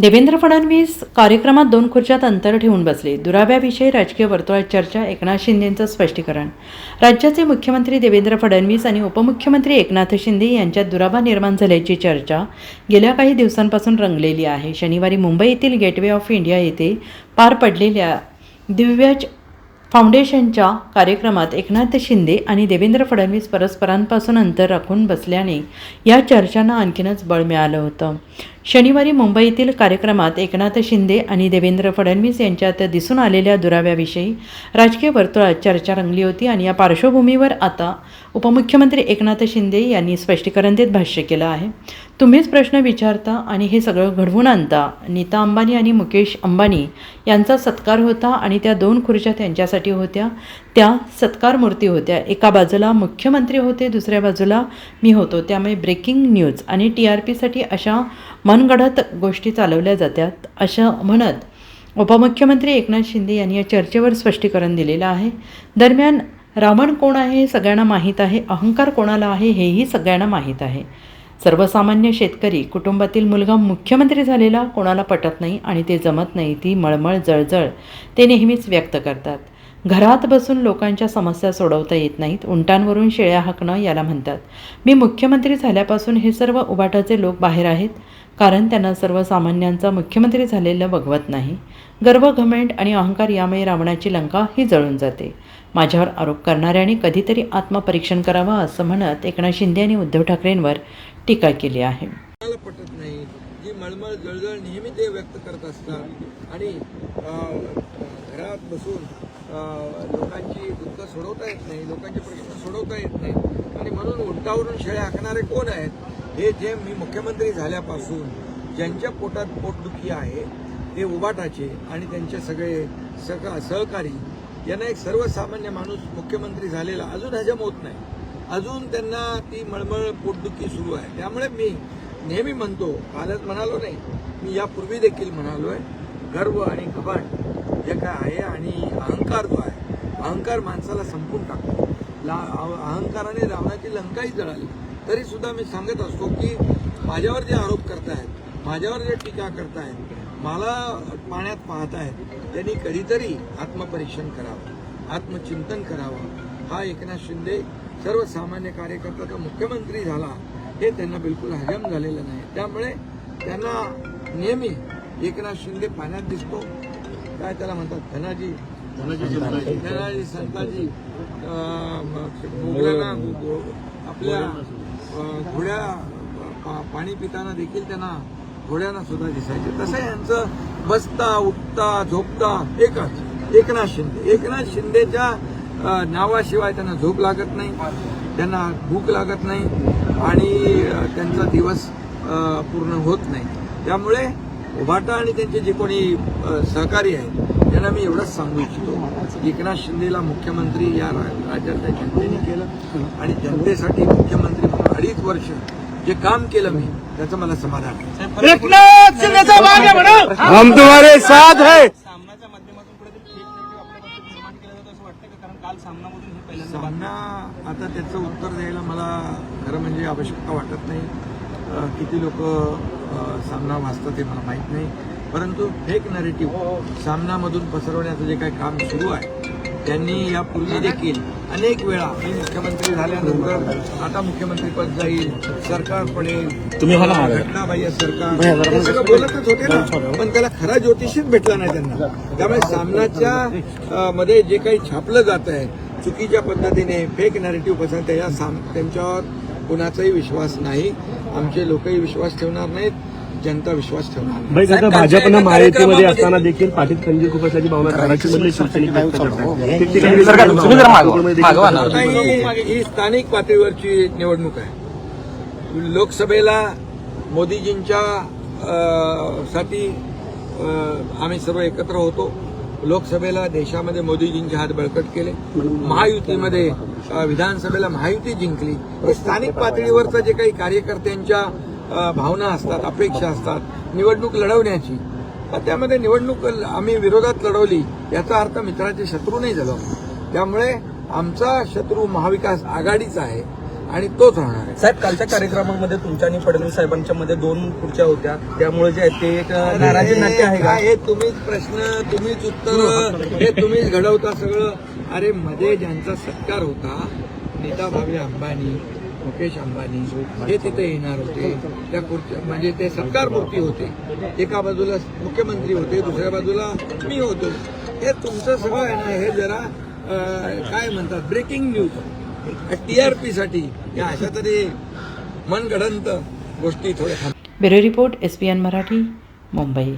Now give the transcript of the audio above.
देवेंद्र फडणवीस कार्यक्रमात दोन खुर्च्यात अंतर ठेवून बसले. दुराव्याविषयी राजकीय वर्तुळात चर्चा एकनाथ शिंदेंचं स्पष्टीकरण. राज्याचे मुख्यमंत्री देवेंद्र फडणवीस आणि उपमुख्यमंत्री एकनाथ शिंदे यांच्यात दुराभा निर्माण झाल्याची चर्चा गेल्या काही दिवसांपासून रंगलेली आहे. शनिवारी मुंबई येथील गेटवे ऑफ इंडिया येथे पार पडलेल्या दिव्याज फाउंडेशनच्या कार्यक्रमात एकनाथ शिंदे आणि देवेंद्र फडणवीस परस्परांपासून अंतर राखून बसल्याने या चर्चांना आणखीनच बळ मिळालं होतं. शनिवारी मुंबईतील कार्यक्रमात एकनाथ शिंदे आणि देवेंद्र फडणवीस यांच्यात दिसून आलेल्या दुराव्याविषयी राजकीय वर्तुळात चर्चा रंगली होती आणि या पार्श्वभूमीवर आता उपमुख्यमंत्री एकनाथ शिंदे यांनी स्पष्टीकरण देत भाष्य केलं आहे. तुम्हीच प्रश्न विचारता आणि हे सगळं घडवून आणता नीता अंबानी आणि मुकेश अंबानी यांचा सत्कार होता आणि त्या दोन खुर्च्या त्यांच्यासाठी होत्या. त्या सत्कार मूर्ती होत्या. एका बाजूला मुख्यमंत्री होते दुसऱ्या बाजूला मी होतो. त्यामुळे ब्रेकिंग न्यूज आणि टी आर पीसाठी अशा मनगडत गोष्टी चालवल्या जातात असं म्हणत उपमुख्यमंत्री एकनाथ शिंदे यांनी या चर्चेवर स्पष्टीकरण दिलेलं आहे. दरम्यान रावण कोण आहे हे सगळ्यांना माहीत आहे अहंकार कोणाला आहे हेही सगळ्यांना माहीत आहे. सर्वसामान्य शेतकरी कुटुंबातील मुलगा मुख्यमंत्री झालेला कोणाला पटत नाही आणि ते जमत नाही ती मळमळ जळजळ ते नेहमीच व्यक्त करतात. घरात बसून लोकांच्या समस्या सोडवता येत नाहीत उंटांवरून शेळ्या हाकणं याला म्हणतात. मी मुख्यमंत्री झाल्यापासून हे सर्व उबाटाचे लोक बाहेर आहेत. कारण त्यांना सर्वसामान्यांचा मुख्यमंत्री झालेलं बघवत नाही. गर्व घमेंट आणि अहंकार यामुळे रावणाची लंका ही जळून जाते. माझ्यावर आरोप करणाऱ्यांनी कधीतरी आत्मपरीक्षण करावं असं म्हणत एकनाथ शिंदे आणि उद्धव ठाकरेंवर टीका केली आहे. मला पटत नाही. जी मळमळ जळजळ नेहमी ते व्यक्त करत असतात. आणि घरात बसून लोकांची दुःख सोडवता येत नाही लोकांचे प्रश्न सोडवता येत नाही. आणि म्हणून उंटावरून शेळ्या हाकणारे कोण आहेत? हे जे मी मुख्यमंत्री झाल्यापासून ज्यांच्या पोटात पोटदुखी आहे ते उबाटाचे आणि त्यांचे सगळे सका सहकारी यांना एक सर्वसामान्य माणूस मुख्यमंत्री झालेला अजून हजम होत नाही. अजून त्यांना ती मळमळ पोटदुखी सुरू आहे. त्यामुळे मी नेहमी म्हणतो कालच म्हणालो नाही मी यापूर्वी देखील म्हणालो आहे गर्व आणि घबाड जे काय आहे आणि अहंकार जो आहे अहंकार माणसाला संपून टाकतो. ला अहंकाराने रावणाची लंकाही जळाली. तरी सुद्धा मी सांगत असतो की माझ्यावर जे आरोप करतायत माझ्यावर जे टीका करतायत मला पाण्यात पाहतायत त्यांनी कधीतरी आत्मपरीक्षण करावं आत्मचिंतन करावं. हा एकनाथ शिंदे सर्वसामान्य कार्यकर्ता जो मुख्यमंत्री झाला हे त्यांना बिलकुल हजम झालेलं नाही. त्यामुळे त्यांना नेहमी एकनाथ शिंदे पाण्यात दिसतो. काय त्याला म्हणतात? धनाजी. धनाजी संताजी. आपल्या घोड्या पा- पाणी पिताना देखील त्यांना घोड्यांना सुद्धा दिसायचे. तसं यांचं बसता उठता झोपता एकच एकनाथ शिंदे. एकनाथ शिंदेच्या नावाशिवाय त्यांना झोप लागत नाही. त्यांना भूक लागत नाही आणि त्यांचा दिवस पूर्ण होत नाही. त्यामुळे उभाटा आणि त्यांचे जे कोणी सहकारी आहेत त्यांना मी एवढंच सांगू इच्छितो एकनाथ शिंदेला मुख्यमंत्री या रा- राज्यातल्या जनतेने केलं आणि जनतेसाठी मुख्यमंत्री अडीच वर्ष जे काम केलं मी त्याचं मला समाधान आहे. हम तुम्हारे साथ है. सामनाच्या माध्यमातून निर्माण केलं जातं असं वाटतं का? कारण काल सामनामधून हे पहिल्यांदा सामना आता त्याचं उत्तर द्यायला मला खरं म्हणजे आवश्यकता वाटत नाही. किती लोक सामना वाचतात ते मला माहीत नाही. परंतु फेक नरेटिव्ह सामनामधून पसरवण्याचं जे काही काम सुरू आहे त्यांनी यापूर्वी देखील अनेक वेळा मी मुख्यमंत्री झाल्यानंतर आता मुख्यमंत्रीपद जाईल सरकार पडेल. घटनाबाह्य सरकार. सगळं बोलतच होते ना. पण त्याला खरा ज्योतिषीच भेटला नाही त्यांना. त्यामुळे सामनाच्या मध्ये जे काही छापलं जात आहे चुकीच्या पद्धतीने फेक नॅरेटिव्ह पसरत या साम त्यांच्यावर कोणाचाही विश्वास नाही. आमचे लोकही विश्वास ठेवणार नाहीत. जनता विश्वास ठेवणार भाजपनं महायुतीमध्ये असताना देखील पाठीत खंजीर खुपसल्याची भावना धाराशिवमधले शिवसैनिक व्यक्त करतात. ठिकठिकाणी सरकार, तुम्ही जरा मागवा. मागवा ना. आता ही स्थानिक पातळीवरची निवडणूक आहे. लोकसभेला मोदीजींच्या साठी आम्ही सर्व एकत्र होतो. लोकसभेला देशामध्ये मोदीजींचे हात बळकट केले. महायुतीमध्ये विधानसभेला महायुती जिंकली. स्थानिक पातळीवरचं जे काही कार्यकर्त्यांच्या भावना असतात अपेक्षा असतात निवडणूक लढवण्याची. त्यामध्ये निवडणूक आम्ही विरोधात लढवली याचा अर्थ मित्राचे शत्रू नाही झालो. त्यामुळे आमचा शत्रू महाविकास आघाडीचा आहे आणि तोच राहणार आहे. साहेब कालच्या कार्यक्रमामध्ये तुमच्या आणि फडणवीस साहेबांच्या मध्ये दोन खुर्च्या होत्या. त्यामुळे जे आहे ते एक नाराजी नाट्य आहे का? हे तुम्हीच प्रश्न तुम्हीच उत्तर हे. तुम्हीच घडवता सगळं. अरे मध्ये ज्यांचा सत्कार होता नीता भाभी अंबानी मुकेश अंबानी हे तिथे येणार होते. त्या खुर्च्या म्हणजे ते सत्कारमूर्ती होते. एका बाजूला मुख्यमंत्री होते दुसऱ्या बाजूला मी होतो. हे तुमचं सगळं आहे ना हे जरा काय म्हणतात ब्रेकिंग न्यूज टी आर पीसाठी या अशा तरी मनगडंत गोष्टी थोड्या bureau report S P N Marathi Mumbai.